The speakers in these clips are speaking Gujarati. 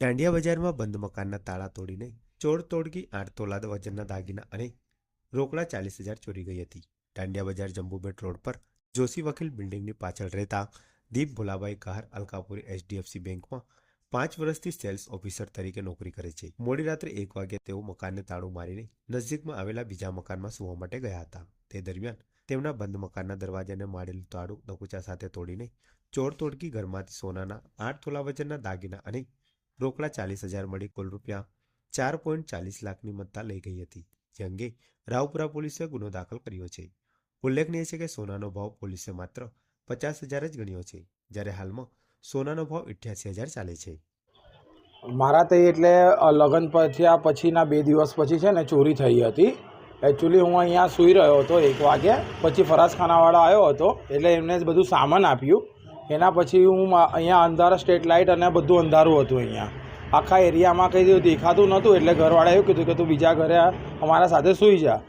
દાંડિયા બજારમાં બંધ મકાનના તાળા તોડીને ચોર તોડકી આઠ તોલા વજનના દાગીના અને રોકડા ચાલીસ હજાર ચોરી ગઈ હતી. દાંડિયા બજાર જંબુબેટ રોડ પર જોશી વકીલ બિલ્ડિંગની પાછળ રહેતા દીપ ભોલાભાઈ કહાર અલકાપુરી એચડીએફસી બેંકમાં પાંચ વર્ષથી સેલ્સ ઓફિસર તરીકે નોકરી કરે છે. મોડી રાત્રે એક વાગે તેઓ મકાનને તાળું મારીને નજીકમાં આવેલા બીજા મકાનમાં સૂવા માટે ગયા હતા. તે દરમિયાન તેમના બંધ મકાનના દરવાજાને મારેલું તાળું નકુચા સાથે તોડીને ચોર તોડકી ઘરમાંથી સોનાના આઠ તોલા વજનના દાગીના અને રોકડા ચાલીસ હજાર મળી કુલ રૂપિયા ચાર પોઈન્ટ ચાલીસ લાખની મત્તા લઈ ગઈ હતી. જે અંગે રાવપુરા પોલીસે ગુનો દાખલ કર્યો છે. ઉલ્લેખનીય છે કે સોનાનો ભાવ પોલીસે માત્ર પચાસ હજાર જ ગણ્યો છે, જ્યારે હાલમાં સોનાનો ભાવ અઠ્યાસી હજાર ચાલે છે. મારા તે એટલે લગ્ન લગ્ન આ પછીના બે દિવસ પછી છે ને ચોરી થઈ હતી. એકચ્યુઅલી હું અહીંયા સૂઈ રહ્યો હતો એક વાગે, પછી ફરાસખાનાવાળો આવ્યો હતો, એટલે એમને બધું સામાન આપ્યું. એના પછી હું અહીંયા અંધારા સ્ટ્રીટ લાઇટ અને બધું અંધારું હતું અહીંયા. આખા એરિયામાં કંઈ દેખાતું નહોતું. એટલે ઘરવાળાએ એવું કીધું કે તું બીજા ઘરે અમારા સાથે સૂઈ જા.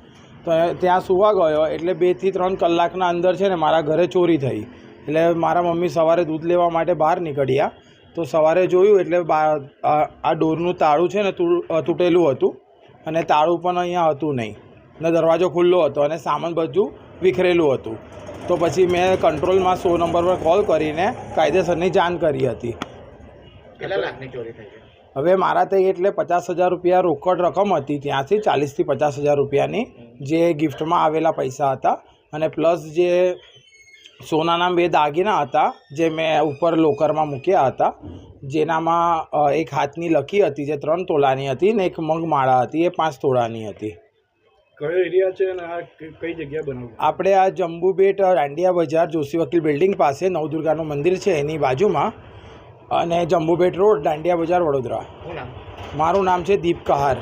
તો ત્યાં સૂવા ગયો. એટલે બેથી ત્રણ કલાકના અંદર છે ને મારા ઘરે ચોરી થઈ. એટલે મારા મમ્મી સવારે દૂધ લેવા માટે બહાર નીકળ્યા. તો સવારે જોયું એટલે આ ડોરનું તાળું છે ને તૂટેલું હતું. અને તાળું પણ અહીંયા હતું નહીં. ને દરવાજો ખુલ્લો હતો અને સામાન બધું વિખરેલું હતું. તો પછી મેં કંટ્રોલમાં સો નંબર પર કોલ કરીને કાયદેસરની જાણ કરી હતી. હવે મારા તે એટલે પચાસ હજાર રૂપિયા રોકડ રકમ હતી ત્યાંથી ચાલીસથી પચાસ હજાર રૂપિયાની જે ગિફ્ટમાં આવેલા પૈસા હતા અને પ્લસ જે સોનાના બે દાગીના હતા જે મેં ઉપર લોકરમાં મૂક્યા હતા જેનામાં એક હાથની લકી હતી જે ત્રણ તોલાની હતી ને એક મંગમાળા હતી એ પાંચ તોલાની હતી. કયો એરિયા છે અને આ કઈ જગ્યા આપણે આ જંબુબેટ રાંડિયા બજાર જોશી વકીલ બિલ્ડિંગ પાસે નવદુર્ગાનું મંદિર છે એની બાજુમાં. અને જંબુબેટ રોડ દાંડિયા બજાર વડોદરા. મારું નામ છે દીપ કહાર.